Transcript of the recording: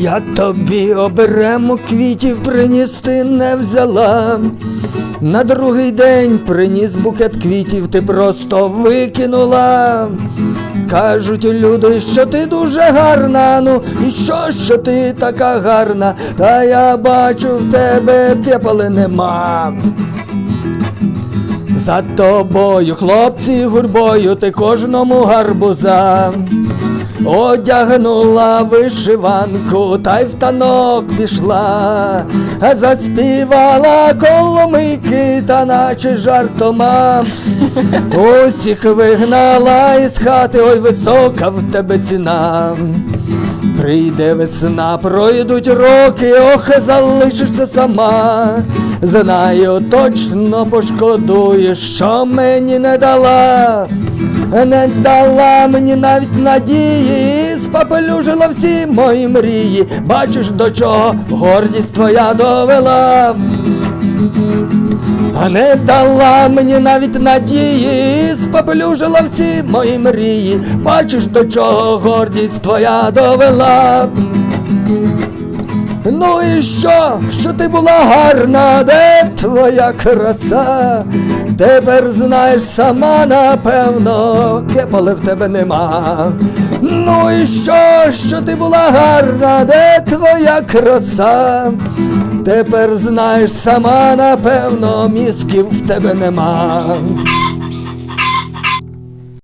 Я тобі оберемо квітів приніс, ти не взяла. На другий день приніс букет квітів, ти просто викинула. Кажуть люди, що ти дуже гарна, ну і що, що ти така гарна, та я бачу в тебе кепали нема. За тобою, хлопці, гурбою, ти кожному гарбуза. Одягнула вишиванку, та й в танок пішла, заспівала коломийки, та наче жартома. Усіх вигнала із хати, ой, висока в тебе ціна. Прийде весна, пройдуть роки, ох, залишишся сама. Знаю, точно пошкодуєш, що мені не дала. Не дала мені навіть надії, спапелюжила всі мої мрії. Бачиш, до чого гордість твоя довела. А не дала мені навіть надії, споплюжила всі мої мрії. Бачиш, до чого гордість твоя довела. Ну і що, що ти була гарна, де твоя краса? Тепер знаєш сама, напевно, кепали в тебе нема. Ну і що, що ти була гарна, де твоя краса? Тепер знаєш сама, напевно, мізків в тебе нема.